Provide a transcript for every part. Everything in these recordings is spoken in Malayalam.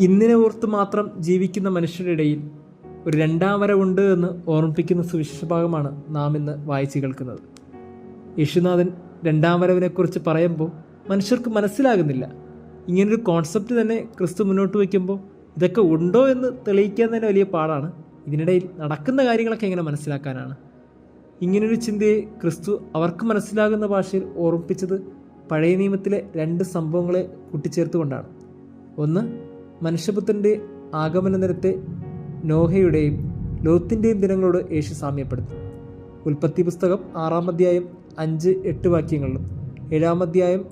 ഇന്നിനെ ഓർത്ത് മാത്രം ജീവിക്കുന്ന മനുഷ്യരുടെ ഇടയിൽ ഒരു രണ്ടാം വരവുണ്ട് എന്ന് ഓർമ്മിപ്പിക്കുന്ന സുവിശേഷ ഭാഗമാണ് നാം ഇന്ന് വായിച്ചു കേൾക്കുന്നത്. യേശുനാഥൻ രണ്ടാം വരവിനെക്കുറിച്ച് പറയുമ്പോൾ മനുഷ്യർക്ക് മനസ്സിലാകുന്നില്ല. ഇങ്ങനൊരു കോൺസെപ്റ്റ് തന്നെ ക്രിസ്തു മുന്നോട്ട് വയ്ക്കുമ്പോൾ ഇതൊക്കെ ഉണ്ടോ എന്ന് തെളിയിക്കാൻ തന്നെ വലിയ പാടാണ്. ഇതിനിടയിൽ നടക്കുന്ന കാര്യങ്ങളൊക്കെ എങ്ങനെ മനസ്സിലാക്കാനാണ്? ഇങ്ങനൊരു ചിന്തയെ ക്രിസ്തു അവർക്ക് മനസ്സിലാകുന്ന ഭാഷയിൽ ഓർമ്മിപ്പിച്ചത് പഴയ നിയമത്തിലെ രണ്ട് സംഭവങ്ങളെ കൂട്ടിച്ചേർത്തുകൊണ്ടാണ്. ഒന്ന് മനുഷ്യപുത്രന്റെ ആഗമന നിരത്തെ നോഹയുടെയും ലോത്തിന്റെയും ദിനങ്ങളോട് യേശു സാമ്യപ്പെടുത്തും ഉൽപ്പത്തി പുസ്തകം ആറാം അധ്യായം അഞ്ച് എട്ട് വാക്യങ്ങളിലും ഏഴാം അധ്യായം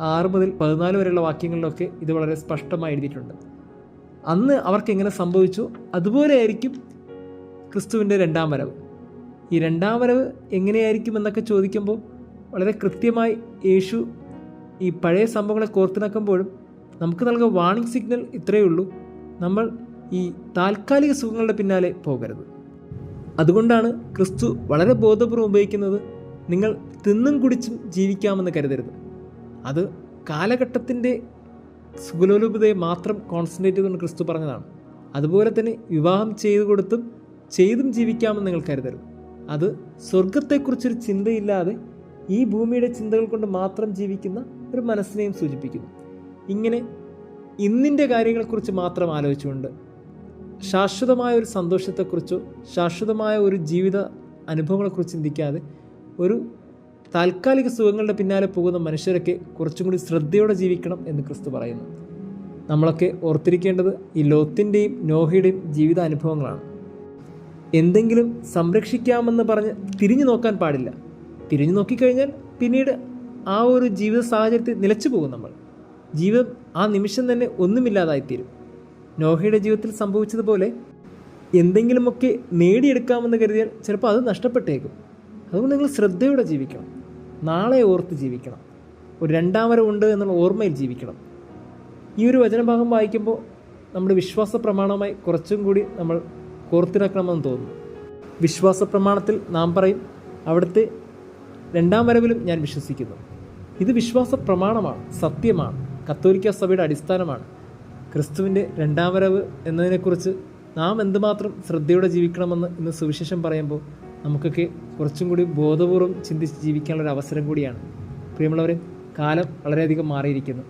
ആറ് മുതൽ പതിനാല് വരെയുള്ള വാക്യങ്ങളിലൊക്കെ ഇത് വളരെ സ്പഷ്ടമായി എഴുതിയിട്ടുണ്ട്. അന്ന് അവർക്ക് എങ്ങനെ സംഭവിച്ചു? അതുപോലെ ആയിരിക്കും ക്രിസ്തുവിന്റെ രണ്ടാം വരവ്. ഈ രണ്ടാം വരവ് എങ്ങനെയായിരിക്കും എന്നൊക്കെ ചോദിക്കുമ്പോൾ വളരെ കൃത്യമായി യേശു ഈ പഴയ സംഭവങ്ങളെ കോർത്തിണക്കുമ്പോഴും നമുക്ക് നൽകുന്ന വാണിംഗ് സിഗ്നൽ ഇത്രയേ ഉള്ളൂ. നമ്മൾ ഈ താൽക്കാലിക സുഖങ്ങളുടെ പിന്നാലെ പോകരുത്. അതുകൊണ്ടാണ് ക്രിസ്തു വളരെ ബോധപൂർവം ഉപയോഗിക്കുന്നത് നിങ്ങൾ തിന്നും കുടിച്ചും ജീവിക്കാമെന്ന് കരുതരുത്. അത് കാലഘട്ടത്തിന്റെ സുഖലോലുപതയെ മാത്രം കോൺസെൻട്രേറ്റ് ചെയ്തുകൊണ്ട് ക്രിസ്തു പറഞ്ഞതാണ്. അതുപോലെ തന്നെ വിവാഹം ചെയ്തു കൊടുത്തും ചെയ്തും ജീവിക്കാമെന്ന് നിങ്ങൾ കരുതരുത്. അത് സ്വർഗത്തെക്കുറിച്ചൊരു ചിന്തയില്ലാതെ ഈ ഭൂമിയുടെ ചിന്തകൾ കൊണ്ട് മാത്രം ജീവിക്കുന്ന ഒരു മനസ്സിനെയും സൂചിപ്പിക്കുന്നു. ഇങ്ങനെ ഇന്നിന്റെ കാര്യങ്ങളെക്കുറിച്ച് മാത്രം ആലോചിച്ചുകൊണ്ട് ശാശ്വതമായ ഒരു സന്തോഷത്തെക്കുറിച്ചോ ശാശ്വതമായ ഒരു ജീവിത അനുഭവങ്ങളെക്കുറിച്ച് ചിന്തിക്കാതെ ഒരു താൽക്കാലിക സുഖങ്ങളുടെ പിന്നാലെ പോകുന്ന മനുഷ്യരൊക്കെ കുറച്ചും കൂടി ശ്രദ്ധയോടെ ജീവിക്കണം എന്ന് ക്രിസ്തു പറയുന്നു. നമ്മളൊക്കെ ഓർത്തിരിക്കേണ്ടത് ഈ ലോത്തിന്റെയും നോഹയുടെയും ജീവിത അനുഭവങ്ങളാണ്. എന്തെങ്കിലും സംരക്ഷിക്കാമെന്ന് പറഞ്ഞ് തിരിഞ്ഞു നോക്കാൻ പാടില്ല. തിരിഞ്ഞു നോക്കിക്കഴിഞ്ഞാൽ പിന്നീട് ആ ഒരു ജീവിത സാഹചര്യത്തിൽ നിലച്ചു പോകും നമ്മൾ. ജീവിതം ആ നിമിഷം തന്നെ ഒന്നുമില്ലാതായിത്തീരും. നോഹയുടെ ജീവിതത്തിൽ സംഭവിച്ചതുപോലെ എന്തെങ്കിലുമൊക്കെ നേടിയെടുക്കാമെന്ന് കരുതിയാൽ ചിലപ്പോൾ അത് നഷ്ടപ്പെട്ടേക്കും. അതുകൊണ്ട് നിങ്ങൾ ശ്രദ്ധയോടെ ജീവിക്കണം. നാളെ ഓർത്ത് ജീവിക്കണം. ഒരു രണ്ടാം ഉണ്ട് എന്നുള്ള ഓർമ്മയിൽ ജീവിക്കണം. ഈ ഒരു വചനഭാഗം വായിക്കുമ്പോൾ നമ്മുടെ വിശ്വാസ പ്രമാണമായി കുറച്ചും കൂടി നമ്മൾ കോർത്തിണക്കണമെന്ന് തോന്നുന്നു. വിശ്വാസ പ്രമാണത്തിൽ നാം പറയും അവിടുത്തെ രണ്ടാം വരവിലും ഞാൻ വിശ്വസിക്കുന്നു. ഇത് വിശ്വാസ പ്രമാണമാണ് സത്യമാണ്. കത്തോലിക്ക സഭയുടെ അടിസ്ഥാനമാണ്. ക്രിസ്തുവിന്റെ രണ്ടാം വരവ് എന്നതിനെക്കുറിച്ച് നാം എന്തുമാത്രം ശ്രദ്ധയോടെ ജീവിക്കണമെന്ന് ഇന്ന് സുവിശേഷം പറയുമ്പോൾ നമുക്കൊക്കെ കുറച്ചും കൂടി ബോധപൂർവം ചിന്തിച്ച് ജീവിക്കാനുള്ളൊരു അവസരം കൂടിയാണ്. പ്രിയമുള്ളവരെ കാലം വളരെയധികം മാറിയിരിക്കുന്നു.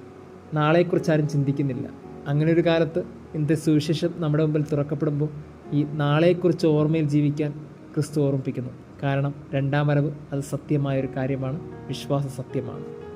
നാളെക്കുറിച്ച് ആരും ചിന്തിക്കുന്നില്ല. അങ്ങനെ ഒരു കാലത്ത് ഇന്നത്തെ സുവിശേഷം നമ്മുടെ മുമ്പിൽ തുറക്കപ്പെടുമ്പോൾ ഈ നാളെക്കുറിച്ച് ഓർമ്മയിൽ ജീവിക്കാൻ ക്രിസ്തു ഓർമ്മിപ്പിക്കുന്നു. കാരണം രണ്ടാം വരവ് അത് സത്യമായൊരു കാര്യമാണ്. വിശ്വാസ സത്യമാണ്.